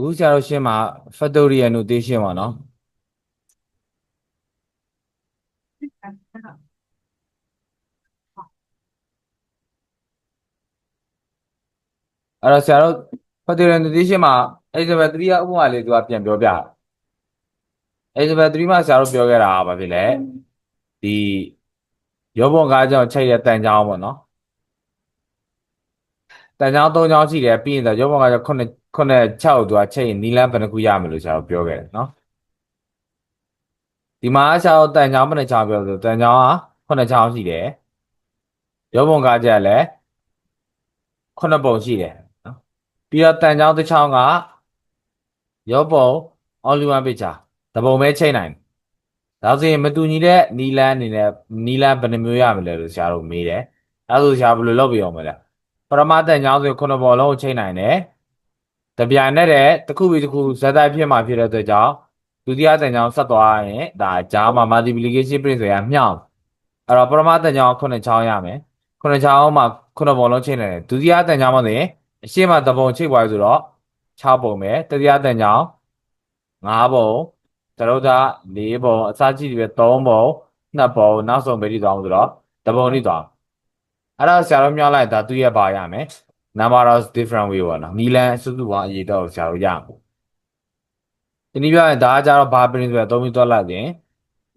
အခုဆရာတို့ရှင်းမှာ factorial notation ပါနော်အဲ့တော့ဆရာတို့ factorial notation မှာ example 3ကဥပမာလေးသူကပြန်ပြောပြတာ example 3မှာဆရာတို့ပြောခဲ့တာကဘာဖြစ်လဲဒီရောပုံကားကြောင့်ချိန်တဲ့တန်ကြောင်းပေါ့နော် တန်ကြောင်း၃ကြောင်းရှိတယ်ပြီးရင်တော့ရောပုံကားကြောင့်9 9 6ကိုသူကချိန်ရင်နီလန်းဘယ်နှခုရမယ်လို့ဆရာတို့ပြောခဲ့တယ်နော်ဒီမှာဆရာတို့တန်ကြောင်းဘယ်နှချောင်းပြောဆိုတန်ကြောင်းက9ချောင်းရှိတယ်ရောပုံကားကြောင့်လည်း9ပုံရှိတယ်နော်ပြီးတော့တန်ကြောင်းတစ်ချောင်းကရောပုံ only one picture တပုံပဲချိန်နိုင်တယ်ဒါဆိုရင်မတူညီတဲ့နီလန်းအနေနဲ့နီလန်းဘယ်နှမျိုးရမလဲလို့ဆရာတို့မေးတယ်အဲဒါဆိုဆရာဘယ်လိုလုပ်ပြအောင်မလဲ ပရမတန်ကြောင်းဆိုရင်9ပုံလုံးကိုချိန်နိုင်တယ်တပြိုင်နက်တည်းတစ်ခုပြီးတစ်ခုဇက်တိုက်ဖြစ်မှာဖြစ်တဲ့အတွက်ကြောင့်ဒုတိယတန်ကြောင်းဆက်သွားရင်ဒါကြားမှာ multiplication print ဆိုရမြောက်အဲ့တော့ပရမတန်ကြောင်း9ချောင်းရမယ်9ချောင်းမှာ9ပုံလုံးချိန်နိုင်တယ်ဒုတိယတန်ကြောင်းမှာဆိုရင်အရှေ့မှာတပုံချိန်သွားပြီဆိုတော့6ပုံပဲတတိယတန်ကြောင်း5ပုံသရုပ်သား4ပုံအစကြည့်ပြီး3ပုံ2ပုံနောက်ဆုံးပဲဒီသွားအောင်ဆိုတော့တပုံဒီသွား အဲ့တော့ဆရာတို့မြောက်လိုက်ဒါသူရဲ့ပါရမယ် number of different way ပေါ့နော်နီလန်စုစုပေါင်းအရေးတော့ဆရာတို့ရမှာဒီနည်းပြောရင်ဒါကကြတော့ဘာ print ဆိုတော့သုံးပြီးတွက်လိုက်ရင်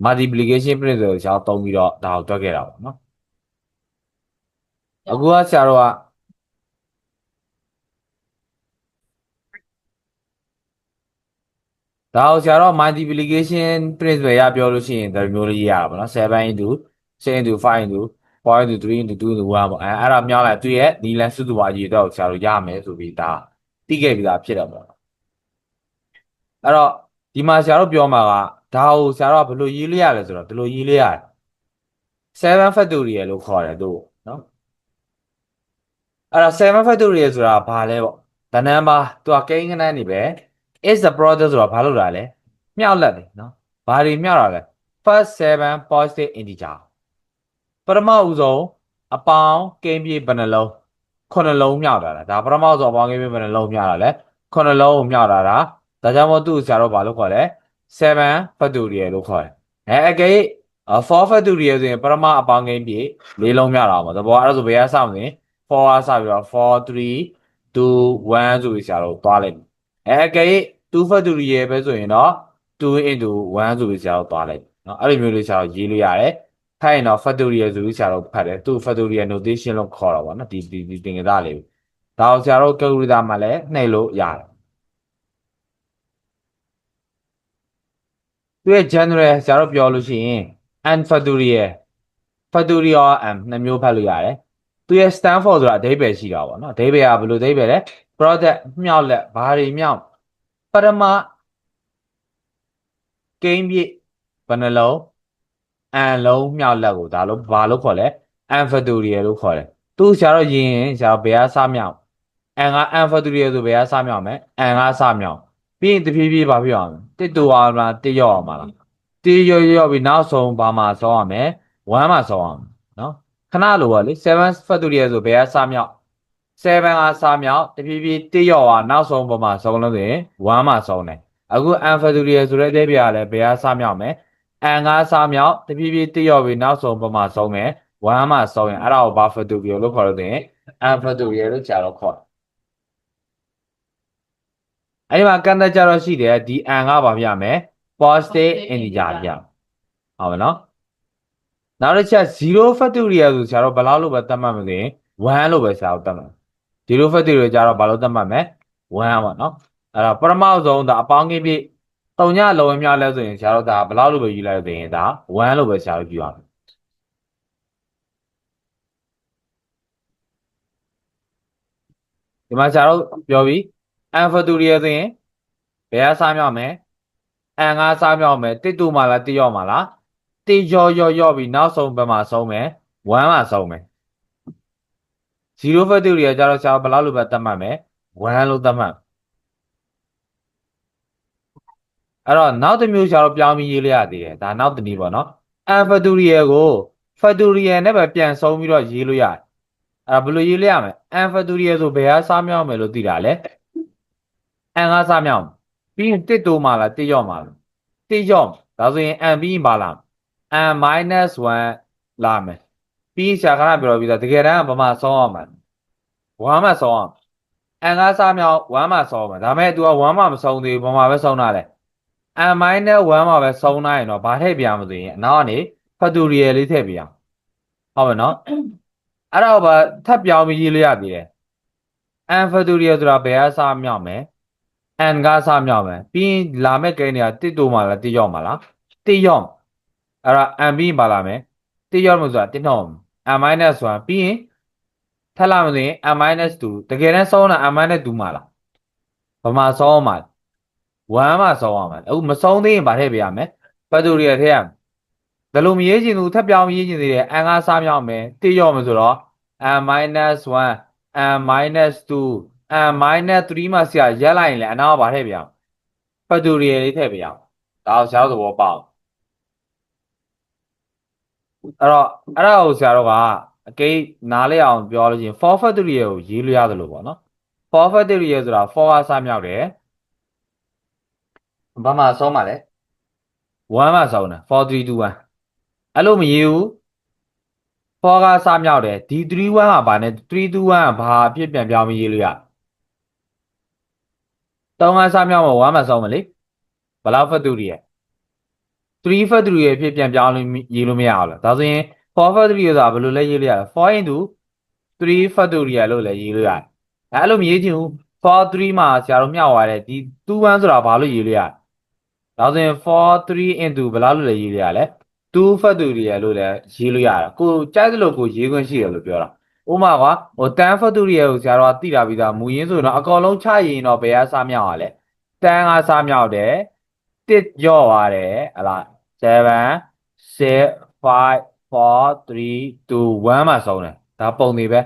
multiplication print ဆိုတော့ဆရာတို့သုံးပြီးတော့ဒါကိုတွက်ခဲ့တာပေါ့နော်အခုကဆရာတို့ကဒါကိုဆရာတော့ multiplication print ပဲရပြောလို့ရှိရင်ဒီမျိုးလေးရတာပေါ့နော်7 into 6 into 5 into 4 into 3 into 2 into 1ပေါ့အဲအဲ့ဒါမြောက်လိုက်သူရဲ့နီလန်စုစုပါရေးတော့ဆရာတို့ရမယ်ဆိုပြီးဒါသိခဲ့ပြီးသားဖြစ်တယ်ပေါ့အဲ့တော့ဒီမှာဆရာတို့ပြောမှာကဒါကိုဆရာတို့ကဘယ်လိုရေးလို့ရလဲဆိုတော့ဒီလိုရေးလို့ရတယ်7 factorial လို့ခေါ်တယ်သူ့နော်အဲ့တော့7 factorial ဆိုတာဘာလဲပေါ့ the number သူကကိန်းကနန်းနေပဲ is the product ဆိုတာဘာလို့လာလဲမြောက်လက်တယ်နော်ဘာတွေမြောက်တာလဲ first 7 positive integer ပထမဦးဆုံးအပေါင်းကင်းပြေဘယ်နှလုံးခုနှလုံးမြောက်တာလားဒါပထမဆုံးအပေါင်းကင်းပြေဘယ်နှလုံးမြောက်တာလဲခုနှလုံးကိုမြောက်တာဒါဒါကြောင့်မို့သူ့ဆရာတော့ဘာလို့ခေါ်လဲ7 factorial လို့ခေါ်တယ်အဲအကိ4 factorial ဆိုရင်ပထမအပေါင်းကင်းပြေ၄လုံးမြောက်တာပေါ့သဘောအဲ့ဒါဆိုဘယ်ကစမလဲ4ကစပြီးတော့4 3 2 1ဆိုပြီးဆရာတို့သွားလိုက်အဲအကိ2 factorial ပဲဆိုရင်တော့2 into 1ဆိုပြီးဆရာတို့သွားလိုက်နော်အဲ့လိုမျိုးလေးဆရာတို့ရေးလို့ရတယ် ထိုက်ရင်တော့ factorial ဆိုပြီးဆရာတို့ဖတ်တယ်သူ factorial notation လို့ခေါ်တော့ဗောနော်ဒီဒီဒီသင်္ကေတလေးဒါကိုဆရာတို့ calculator မှာလည်းနှိပ်လို့ရတယ်သူရဲ့ general ဆရာတို့ပြောလို့ရှိရင် n factorial factorial m နှစ်မျိုးဖတ်လို့ရတယ်သူရဲ့ stand for ဆိုတာအဓိပ္ပာယ်ရှိတာဗောနော်အဓိပ္ပာယ်ကဘယ်လိုအဓိပ္ပာယ်လဲ product မြောက်လက်ဘာတွေမြောက်ပရမကိန်းပြည့်ဘယ်နှလုံး အန်လုံးမြောက်လက်ကိုဒါလို့ဘာလို့ခေါ်လဲ an factorial လို့ခေါ်တယ်သူဆရာတော့ယင်ရင်ဆရာဘယ်ကစမြောက်အန်က an factorial ဆိုဘယ်ကစမြောက်မယ်အန်ကစမြောက်ပြီးရင်တဖြည်းဖြည်းဘာဖြစ်အောင်တစ်တူအောင်လားတစ်ရောက်အောင်မလားတစ်ရောက်ရောက်ပြီးနောက်ဆုံးဘာမှဆောင်းရမယ်1မှာဆောင်းအောင်နော်ခဏလိုပါလေ7 factorial ဆိုဘယ်ကစမြောက်7ကစားမြောက်တဖြည်းဖြည်းတစ်ရောက်သွားနောက်ဆုံးပုံမှာစုံလို့ဆိုရင်1မှာစုံတယ်အခု an factorial ဆိုတဲ့အဓိပ္ပာယ်ကလည်းဘယ်ကစားမြောက်မယ် အန်ကစားမြောက်တဖြည်းဖြည်းတစ်ရောက်ပြီးနောက်ဆုံးပုံမှာစုံမယ်1မှာစုံရင်အဲ့ဒါကိုဘာ factorial လို့ခေါ်လို့ဆိုရင် an factorial လို့ကြာတော့ခေါ်တယ်အဲ့ဒီမှာကန့်သက်ကြတော့ရှိတယ်ဒီ an ကဘာပြမယ် positive integer ပြဟုတ်ပါနော်နောက်တစ်ချက်0 factorial ဆိုဆရာတို့ဘယ်လောက်လို့ပဲသတ်မှတ်မလဲ1လို့ပဲဆရာတို့သတ်မှတ်0 factorial ကြတော့ဘာလို့သတ်မှတ်မလဲ1ပါနော်အဲ့တော့ပထမဆုံးဒါအပေါင်းကိပြည့် တုံညလုံးဝမြောက်လဲဆိုရင်ဆရာတို့ဒါဘယ်လောက်လို့ပဲယူလိုက်ဆိုရင်ဒါ1လို့ပဲဆရာတို့ယူရမယ်ဒီမှာဆရာတို့ပြောပြီး an factorial ဆိုရင်ဘယ်ကစားမြောက်မယ် an ကစားမြောက်မယ်တစ်တူမှလားတစ်ရောက်မှလားတစ်ရော့ရော့ရော့ပြီးနောက်ဆုံးဘယ်မှာဆုံးမယ်1မှာဆုံးမယ်0 factorial ကြတော့ဆရာဘယ်လောက်လို့ပဲသတ်မှတ်မယ်1လို့သတ်မှတ် အဲ့တော့နောက်တစ်မျိုးဆရာတို့ပြောင်းပြီးရေးလိုက်ရသေးတယ်ဒါနောက်တစ်နည်းပေါ့နော် an factorial ကို factorial နဲ့ပဲပြန်ဆုံးပြီးတော့ရေးလို့ရတယ်အဲ့ဒါဘယ်လိုရေးလိုက်ရမလဲ an factorial ဆိုဘယ်ဟာစားမြောက်မယ်လို့သိတာလဲ n ကစားမြောက်ပြီးရင်တစ်တိုးမှလားတစ်ရော့မှလားတစ်ရော့ဒါဆိုရင် n ပြီးရင်ပါလား n minus 1လာမယ်ပြီးရင်ဆရာခဏပြောတော့ပြီးသားတကယ်တမ်းကဘာမှဆောင်းအောင်မှာ1မှဆောင်းအောင် n ကစားမြောက်1မှဆောင်းမှာဒါပေမဲ့ तू က1မှမဆောင်းသေးဘူးဘာမှပဲဆောင်းတာလဲ n minus 1မှပဲဆောင်းနိုင်ရင်တော့ဘာထည့်ပြမသိရင်အနောက်ကနေ factorial လေးထည့်ပြအောင်ဟုတ်မယ်နော်အဲ့တော့ဘာထပ်ပြောင်းပြီးရေးလို့ရသေးတယ် n factorial ဆိုတာဘယ်ကစားမြောက်မယ် n ကစားမြောက်မယ်ပြီးရင်လာမဲ့ကိန်းတွေကတစ်တိုးမှလားတစ်ရောက်မှလားတစ်ရောက်အဲ့တော့ n ပြီးရင်ပါလာမယ်တစ်ရောက်မှဆိုတာတစ်နှောင်း n minus 1ပြီးရင်ထပ်လာမသိရင် n minus 2တကယ်တမ်းစောင်းတာ n minus 2မှလားဘာမှစောင်းမှာ 1မှစောင်းအောင်မယ်အခုမစောင်းသေးရင်ဗာထည့်ပြရမယ် factorial ထည့်ရမယ်ဒါလို့မရေးချင်ဘူးထပ်ပြောင်းမရေးချင်သေးတယ် n ကစားမြောက်မယ်တစ်ရောက်မယ်ဆိုတော့ n minus 1 n minus 2 n minus 3မှဆရာရက်လိုက်ရင်လည်းအနောက်ကဗာထည့်ပြအောင် factorial လေးထည့်ပြအောင်ဒါကိုဆရာတို့သဘောပေါက်အဲ့တော့အဲ့ဒါကိုဆရာတို့ကအကိတ်နားလဲအောင်ပြောလို့ရှိရင် for factorial ကိုရေးလို့ရတယ်လို့ပေါ့နော် for factorial ဆိုတာ for ကစမြောက်တယ် ဘာမှဆုံးပါလဲ1မှဆုံးတယ်4 3 2 1အဲ့လိုမရေးဘူး4ကစမြောက်တယ်ဒီ3 1ကဘာနဲ့3 2 1ကဘာအဖြစ်ပြန်ပြောင်းမရေးလို့ရ3ကစမြောက်မှာ1မှဆုံးမလေဘယ်လောက် factorial 3 factorial ဖြစ်ပြန်ပြောင်းလို့ရေးလို့မရအောင်လားဒါဆိုရင်4 factorial ဆိုတာဘယ်လိုလဲရေးလို့ရလဲ4 into 3 factorial လို့လည်းရေးလို့ရတယ်အဲ့လိုမရေးချင်ဘူး4 3မှာဆရာတို့မျှသွားတယ်ဒီ2 1ဆိုတာဘာလို့ရေးလို့ရလဲ ဒါဆိုရင်4 3 into ဘယ်လောက်လို့လည်းရေးလို့ရလဲ2 factorial လို့လည်းရေးလို့ရတာကိုကြိုက်သလိုကိုရေးခွင့်ရှိတယ်လို့ပြောတာဥပမာကွာဟို10 factorial ကိုဆရာတော်ကသိတာပြီးသားမူရင်းဆိုရင်တော့အကောင်လုံးချရင်တော့ဘယ်ကစားမြောက်ရလဲ10ကစားမြောက်တယ်တစ်ကြော့သွားတယ်ဟလာ7 6 5 4 3 2 1မှာဆုံးတယ်ဒါပုံနေပဲ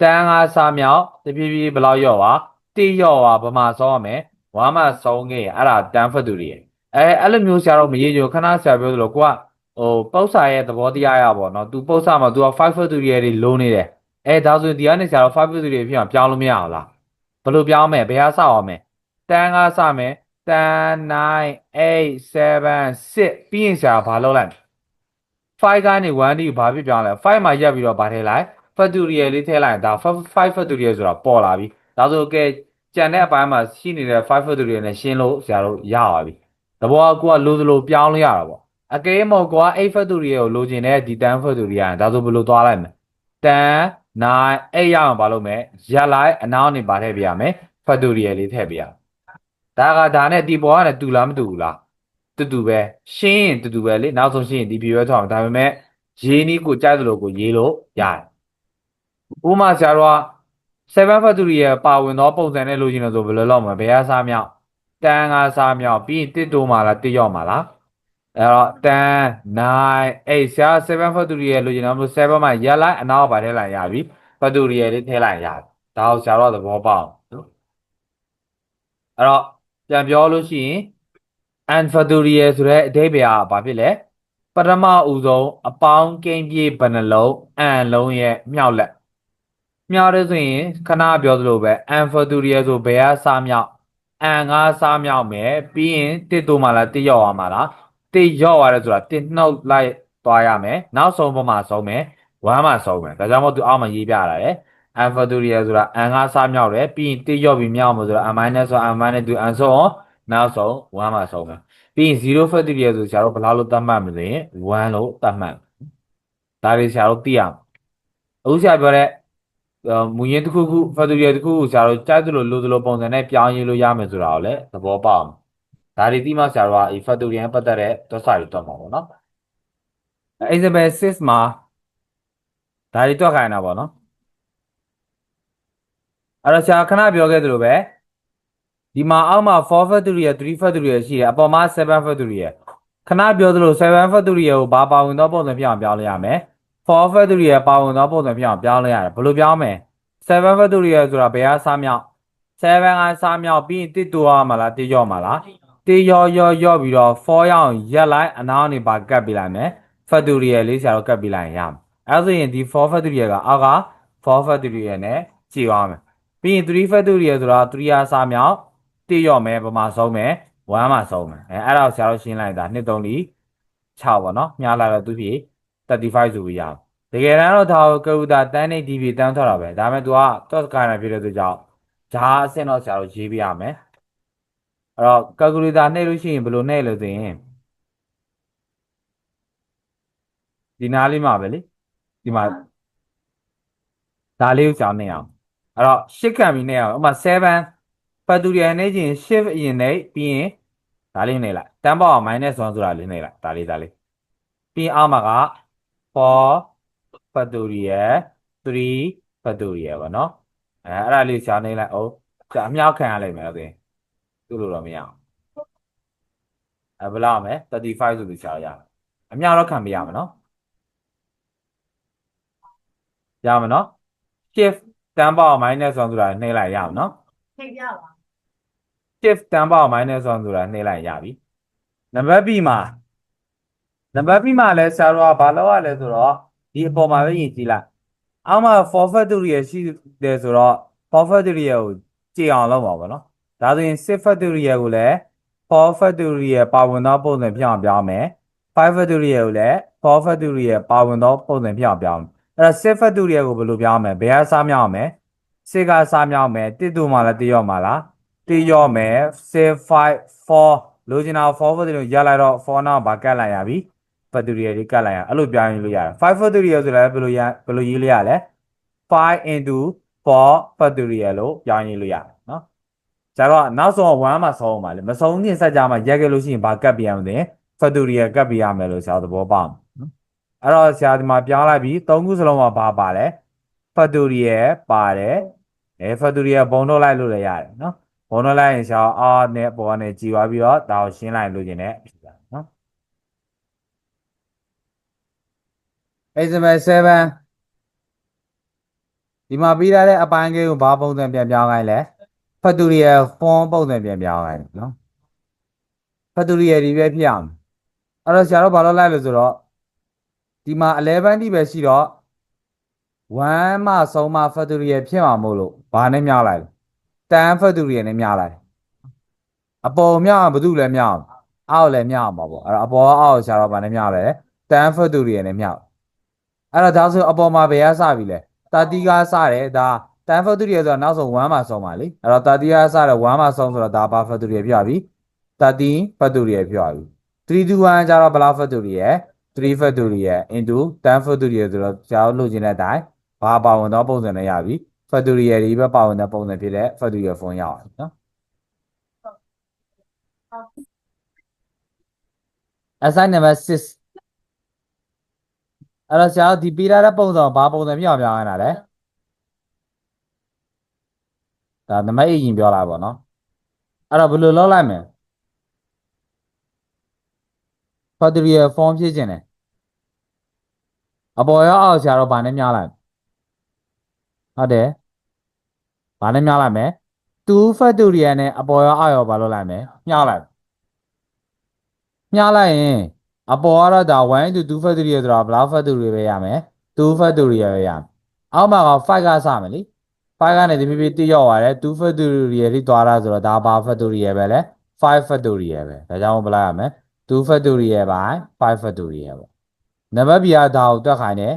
တန်းကစားမြောက်တဖြည်းဖြည်းဘယ်လောက်ရော့ပါတိရော့ပါဗမာဆုံးရမယ်ဝမ်းမှာဆုံးခဲ့ရအဲ့ဒါတန်းဖတ်သူတွေ အဲအဲ့လိုမျိုးဆရာတော့မရေးကြခဏဆရာပြောသလိုကိုကဟိုပု္ပ္ပာရဲ့သဘောတရားရပါတော့။ तू ပု္ပ္ပာမှာ तू က5 factorial တွေလုံးနေတယ်။အဲဒါဆိုရင်ဒီကနေဆရာတော့5 factorial ဖြစ်အောင်ပြောင်းလို့မရအောင်လား။ဘယ်လိုပြောင်းမလဲ။ဘယ်ဟာစအောင်မလဲ။တန်းကစမယ်။တန်း9 8 7 6ပြီးရင်ဆရာဘာလုပ်လိုက်5ကနေ1ဒီဘာဖြစ်ပြောင်းလဲ5မှာရက်ပြီးတော့ဘာထည့်လိုက် factorial လေးထည့်လိုက်ဒါ5 factorial ဆိုတာပေါ်လာပြီဒါဆိုကဲကြံတဲ့အပိုင်းမှာရှိနေတဲ့5 factorial နဲ့ရှင်းလို့ဆရာတို့ရပါပြီ တဘောကကိုကလိုသလိုပြောင်းလို့ရတာပေါ့အကဲမဟုတ်ကွာ8 factorial ကိုလိုချင်တဲ့ဒီ10 factorial ဒါဆိုဘယ်လိုသွားလိုက်မလဲ10 9 8ရအောင်ဘာလုပ်မလဲရက်လိုက်အနောက်နေပါထည့်ပြရမယ် factorial လေးထည့်ပြရဒါကဒါနဲ့ဒီပေါ်ကလည်းတူလားမတူဘူးလားတူတူပဲရှင်းရင်တူတူပဲလေနောက်ဆုံးရှင်းရင်ဒီပြရွဲထောင်းဒါပေမဲ့ရေးနည်းကိုကြိုက်သလိုကိုရေးလို့ရတယ်ဥပမာဆရာတော်က7 factory ရဲ့ပါဝင်သောပုံစံနဲ့လိုချင်လို့ဆိုဘယ်လိုလုပ်မလဲဘယ်ဟာစားမြောက် တန်းကစားမြောက်ပြီးရင်တစ်တိုးမှာလားတစ်ရောက်မှာလားအဲ့တော့10 9 8ဆရာ7 factory ရဲ့လိုချင်တော့လို့7မှာရက်လိုက်အနောက်ပါထဲလိုက်ရပြီ factory ရဲ့လေးထည့်လိုက်ရပြီဒါကိုဆရာတော်သဘောပေါက်နော်အဲ့တော့ပြန်ပြောလို့ရှိရင် anfactorial ဆိုတဲ့အဓိပ္ပာယ်ကဘာဖြစ်လဲပထမဦးဆုံးအပေါင်းကိန်းပြေဘယ်နှလုံးအန်လုံးရဲ့မြောက်လက်မြောက်တယ်ဆိုရင်ခဏပြောသလိုပဲ anfactorial ဆိုဘယ်ကစားမြောက် အန်ကစားမြောက်မယ်ပြီးရင်တစ်တိုးမှလားတစ်ရောက်သွားမှာလားတစ်ရောက်ရတယ်ဆိုတာတစ်နှုတ်လိုက်သွားရမယ်နောက်ဆုံးပမာဆုံးမယ်ဝမ်းမှာဆုံးမယ်ဒါကြောင့်မို့သူအောက်မှာရေးပြရတယ် anfactorial ဆိုတာအန်ကစားမြောက်တယ်ပြီးရင်တစ်ရောက်ပြီးမြောက်မှာဆိုတာ n- ဆို n- 2 n ဆိုအောင်နောက်ဆုံး1မှာဆုံးမယ်ပြီးရင်0 factorial ဆိုဆရာတို့ဘယ်လောက်လို့သတ်မှတ်မလဲ1လို့သတ်မှတ်ဒါတွေဆရာတို့သိရမယ်အခုဆရာပြောတဲ့ မူရင်းတစ်ခုခု factorial တစ်ခုခုဆရာတို့ကြိုက်သလိုလိုသလိုပုံစံနဲ့ပြောင်းရေးလို့ရမယ်ဆိုတာကိုလည်းသဘောပေါက်အောင်ဒါတွေသိမှဆရာတို့ကဒီ factorial ပတ်သက်တဲ့တွက်စာတွေတွက်မှာပေါ့နော် example 6မှာဒါတွေတွက်ခိုင်းတာပေါ့နော်အဲ့တော့ဆရာခဏပြောခဲ့သလိုပဲဒီမှာအောက်မှာ4 factorial 3 factorial ရှိတယ်အပေါ်မှာ7 factorial ခဏပြောသလို7 factorial ကိုဘာပါဝင်သောပုံစံဖြစ်အောင်ပြောင်းလဲရမယ် 4 factorial ပါဝင်သောပုံစံဖြစ်အောင်ပြောင်းလဲရတယ်ဘယ်လိုပြောင်းမလဲ7 factorial ဆိုတာဘယ်ကစားမြောက်7ကစားမြောက်ပြီးရင်တစ်တူရမှာလားတစ်ရော့မှာလားတစ်ရော့ရော့ရော့ပြီးတော့4ရအောင်ရက်လိုက်အနောက်နေပါကတ်ပြလိုက်မယ် factorial လေးဆရာတို့ကတ်ပြလိုက်ရင်ရမယ်အဲဆိုရင်ဒီ4 factorial ကအောက်က4 factorial နဲ့ကြည့်အောင်မယ်ပြီးရင်3 factorial ဆိုတာ3ရစားမြောက်တိရော့မယ်ပမာဆုံးမယ်1မှာဆုံးမယ်အဲအဲ့ဒါကိုဆရာတို့ရှင်းလိုက်တာ2 3 4 6ပေါ့နော်မြားလာတော့သူဖြစ် 35ဆိုပြီးရအောင်တကယ်တမ်းတော့ဒါကိုကရူတာတန်းနေ DB တန်းထွက်တာပဲဒါပေမဲ့ तू က dot ကိုင်းနေဖြစ်တဲ့အတွက်ကြောင့်ဂျာအဆင့်တော့ဆရာတို့ရေးပြရမယ်အဲ့တော့ calculator နှိပ်လို့ရှိရင်ဘယ်လိုနှိပ်လို့ဆိုရင်ဒီနားလေးမှာပဲလေဒီမှာဒါလေးကိုကြောင်းနေအောင်အဲ့တော့8ခံပြီးနေအောင်ဥပမာ7ပတ်တူရနေချင်း shift အရင်နေပြီးရင်ဒါလေးနေလိုက်တန်းပေါအောင် minus 1ဆိုတာလေးနေလိုက်ဒါလေးဒါလေးပြီးရင်အောက်မှာက 4 factorial 3 factorial ပေါ့နော်အဲအဲ့ဒါလေးရှားနေလိုက်အောင်ကြာအမြောက်ခံရလိမ့်မယ်ဟုတ်တယ်သူ့လိုတော့မရအောင်အဲဘယ်လောက်မလဲ35ဆိုပြီးရှားရမယ်အမြောက်တော့ခံပေးရမယ်နော်ရမယ်နော် shift တန်းပေါအောင် minus 1ဆိုတာနှိမ့်လိုက်ရအောင်နော်ထိတ်ရပါ shift တန်းပေါအောင် minus 1ဆိုတာနှိမ့်လိုက်ရပြီနံပါတ် B မှာ နံပါတ် B မှာလဲဆရာတော်ကဘာလုပ်ရလဲဆိုတော့ဒီအပေါ်မှာပဲယဉ်ကြည့်လိုက်အောက်မှာ for factorial ရှိတယ်ဆိုတော့ for factorial ကိုကြည့်အောင်လုပ်ပါဘောနော်ဒါဆိုရင်6 factorial ကိုလည်း for factorial ပါဝင်သောပုံစံဖြစ်အောင်ပြောင်းမယ်5 factorial ကိုလည်း for factorial ပါဝင်သောပုံစံဖြစ်အောင်ပြောင်းမယ်အဲ့တော့6 factorial ကိုဘယ်လိုပြောင်းမလဲဘယ်ကစားမြောက်အောင်မလဲ6ကစားမြောက်မယ်တစ်တူမှလားတစ်ရော့မှလားတစ်ရော့မယ်6 5 4လိုချင်တာ4 factorial ရလိုက်တော့4နောက်ဘာကတ်လိုက်ရပြီ factorial တွေကတ်လိုက်ရအဲ့လိုပြောင်းရင်လို့ရတယ်5 factorial ဆိုလည်းဘယ်လိုရဘယ်လိုရေးလိုက်ရလဲ5 into 4 factorial လို့ပြောင်းရေးလို့ရတယ်နော်ကျတော့နောက်ဆုံး1မှာဆုံးအောင်ပါလေမဆုံးခင်စက်ကြမှာရက်ခဲ့လို့ရှိရင်ဘာကတ်ပြရမလဲ factorial ကတ်ပြရမယ်လို့ဆရာသဘောပေါက်နော်အဲ့တော့ဆရာဒီမှာပြောင်းလိုက်ပြီး၃ခုစလုံးမှာဘာပါလဲ factorial ပါတယ်အဲ factorial ဘုံထုတ်လိုက်လို့လည်းရတယ်နော်ဘုံထုတ်လိုက်ရင်ဆရာအော်နဲ့ပေါ်ကနေကြည်သွားပြီးတော့ဒါကိုရှင်းလိုက်လို့ခြင်းနဲ့နော် example 7ဒီမှာပြီးထားတဲ့အပိုင်းလေးကိုဘာပုံစံပြန်ပြောင်းခိုင်းလဲ factorial form ပုံစံပြန်ပြောင်းခိုင်းတယ်နော် factorial ဒီပဲဖြစ်အောင်အဲ့တော့ဆရာတို့ဘာလုပ်လိုက်လို့ဆိုတော့ဒီမှာ11တိပဲရှိတော့1မှဆုံးမှ factorial ဖြစ်မှာမို့လို့ဘာနဲ့မြောက်လိုက်လဲ10 factorial နဲ့မြောက်လိုက်တယ်အပေါ်မြောက်အောင်ဘာလို့လဲမြောက်အောင်အောက်လည်းမြောက်အောင်ပါပေါ့အဲ့တော့အပေါ်အောက်ဆရာတို့ဘာနဲ့မြောက်လဲ10 factorial နဲ့မြောက် အဲ့တော့ဒါဆိုအပေါ်မှာဘယ်ကစပြီလဲတာတီကစတယ်ဒါတန်ဖက်တူရီဆိုတာနောက်ဆုံး1မှာဆုံးပါလေအဲ့တော့တာတီကစတယ်1မှာဆုံးဆိုတော့ဒါဘာဖက်တူရီဖြစ်ပြီတာတီဖက်တူရီဖြစ်ပြီ3 to 1ကျတော့ဘယ်လောက်ဖက်တူရီရဲ့3 factorial into 10 factorial ဆိုတော့ကျွန်တော်လုပ်ချင်တဲ့အတိုင်းဘာပါဝင်သောပုံစံနဲ့ရပြီ factorial ဒီပဲပါဝင်တဲ့ပုံစံဖြစ်တဲ့ factorial form ရအောင်နော် assign number 6 အဲ့တော့ဆရာတို့ဒီပေးထားတဲ့ပုံစံကိုဘာပုံစံပြောင်းပြောင်းရတာလဲဒါနံပါတ်8ရင်ပြောလာပါတော့အဲ့တော့ဘယ်လိုလုပ်လိုက်မလဲ factorial form ဖြစ်ခြင်းတယ်အပေါ်ရောအောက်ဆရာတို့ဘာနဲ့များလိုက်ဟုတ်တယ်ဘာနဲ့များလိုက်မလဲ2 factorial နဲ့အပေါ်ရောအောက်ရောဘာလုပ်လိုက်မလဲမျှလိုက်မျှလိုက်ရင် အပေါ်ကတော့ဒါ1 into 2 factorial ဆိုတာဘယ်လောက် factorial ပဲရမယ်2 factorial ပဲရမယ်အောက်မှာက5ကစမယ်လ ी5 ကနေဒီပြပြတိရောက်သွားတယ်2 factorial ထိသွားတာဆိုတော့ဒါဘာ factorial ပဲလဲ5 factorial ပဲဒါကြောင့်ဘယ်လောက်ရမလဲ2 factorial by 5 factorial ပေါ့နံပါတ် B ကဒါကိုတွက်ခိုင်းတယ်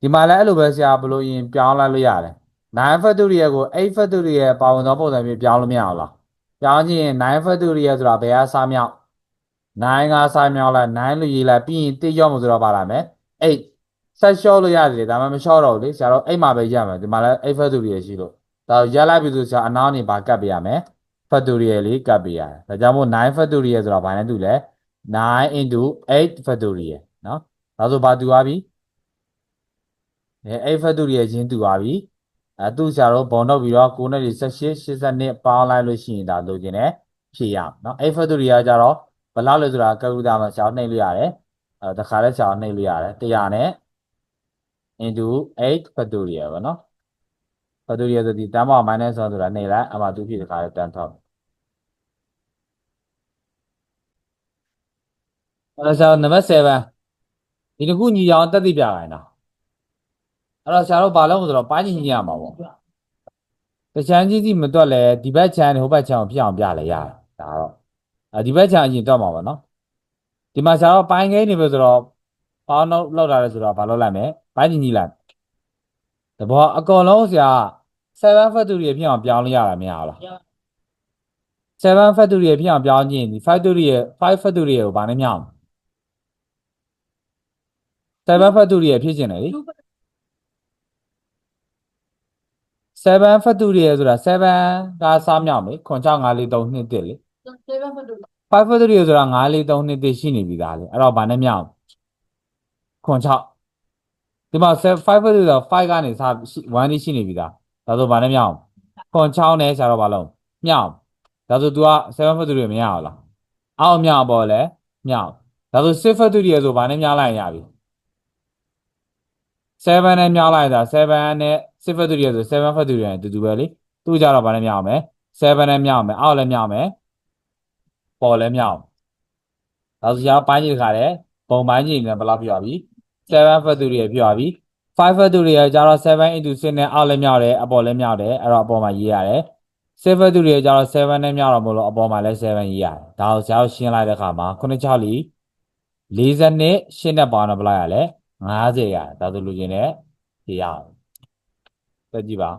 ဒီမှာလည်းအဲ့လိုပဲဆရာဘယ်လိုရင်ပြောင်းလိုက်လို့ရတယ်9 factorial ကို8 factorial ပါဝင်သောပုံစံမျိုးပြောင်းလို့မရအောင်လားပြောင်းခြင်း9 factorial ဆိုတာဘယ်ကစမြောက် 9ကစားမြောက်လိုက်9လို့ရေးလိုက်ပြီးရင်တိရောက်မှုဆိုတော့ပါလာမယ်8ဆက်လျှော့လို့ရတယ်ဒါမှမလျှော့တော့ဘူးလေဆရာတော့8မှာပဲရမယ်ဒီမှာလည်း8 factorial ရှိလို့ဒါရလိုက်ပြီဆိုဆရာအနောက်နေပါကတ်ပေးရမယ် factorial လေးကတ်ပေးရတယ်ဒါကြောင့်မို့9 factorial ဆိုတာဘာနဲ့တူလဲ9 into 8 factorial နော်ဒါဆိုဘာတူသွားပြီအဲ8 factorial ချင်းတူသွားပြီအဲသူ့ဆရာတော့ဘုံတော့ပြီးတော့9နဲ့18 82ပေါင်းလိုက်လို့ရှိရင်ဒါလိုချင်တယ်ဖြည့်ရမယ်နော်8 factorial ကကြတော့ ဘယ်လောက်လဲဆိုတာကယ်ကူတာမှာရှားနှိပ်လို့ရတယ်အဲတခါလဲရှားနှိပ်လို့ရတယ်100နဲ့ into 8 factorial ပေါ့နော် factorial ဆိုဒီတန်းပေါင်း minus 1ဆိုတာနှိပ်လိုက်အမှသူဖြစ်တခါလဲတန်းထောက်အဲ့တော့ဆရာနံပါတ်7ဒီတစ်ခုညီအောင်တက်သိပြခိုင်းတာအဲ့တော့ဆရာတို့ဘာလုပ်လို့ဆိုတော့ပိုင်းညီညီရမှာပေါ့တချမ်းကြီးစီမတွက်လဲဒီဘက်ချမ်းနဲ့ဟိုဘက်ချမ်းကိုဖြစ်အောင်ပြလဲရတယ်ဒါတော့ အဲဒီဘက်ချမ်းအရင်တွက်မှာပါနော်ဒီမှာဆရာတော့ပိုင်းကိန်းနေပြီဆိုတော့ပေါင်းတော့လောက်တာလဲဆိုတော့ဘာလုပ်လိုက်မလဲပိုင်းကြီးကြီးလိုက်တဘောအကုန်လုံးဆရာ7 factory ဖြစ်အောင်ပြောင်းလို့ရတာမရဘူးလား7 factory ဖြစ်အောင်ပြောင်းခြင်းဒီ5 factory 5 factory ကိုဘာနဲ့မြောင်း7 factory ဖြစ်ခြင်းလေလေ7 factory ဆိုတာ7ကစားမြောက်မယ်ခွန်6 5 4 3 2 1လေ 7 factor 5 factory ဆိုတာ9 4 3 2 1ရှိနေပြီသားလေအဲ့တော့ဘာနဲ့မြောက်ခွန်6ဒီမှာ5 factory ဆို5ကနေစ1လေးရှိနေပြီသားဒါဆိုဘာနဲ့မြောက်ခွန်6နဲ့ဆရာတော့ဘာလုံးမြောက်ဒါဆို तू က7 factory မရအောင်လားအောက်မြောက်ပေါ်လဲမြောက်ဒါဆို6 factory ဆိုဘာနဲ့မြောက်လိုက်ရင်ရပြီ7နဲ့မြောက်လိုက်တာ7နဲ့6 factory ဆို7 factory နဲ့အတူတူပဲလေသူကြတော့ဘာနဲ့မြောက်မယ်7နဲ့မြောက်မယ်အောက်လည်းမြောက်မယ် ပေါ်လည်းမြောက်ဒါဆိုရပိုင်းကြီးတခါလဲပုံပိုင်းကြီးနဲ့ဘယ်လောက်ပြရပြီ7 factory ပြရပြီ5 factory ကကြတော့7 into 6နဲ့အောက်လည်းမြောက်တယ်အပေါ်လည်းမြောက်တယ်အဲ့တော့အပေါ်မှာရေးရတယ်7 factory ကကြတော့7နဲ့မြောက်တော့မလို့အပေါ်မှာလည်း7ရေးရတယ်ဒါကိုဆရာတို့ရှင်းလိုက်တဲ့အခါမှာ9 6လီ40နဲ့8နဲ့ပေါင်းတော့ဘယ်လောက်ရလဲ50ရတယ်ဒါဆိုလူချင်းနဲ့ဖြေရအောင်တက်ကြည့်ပါ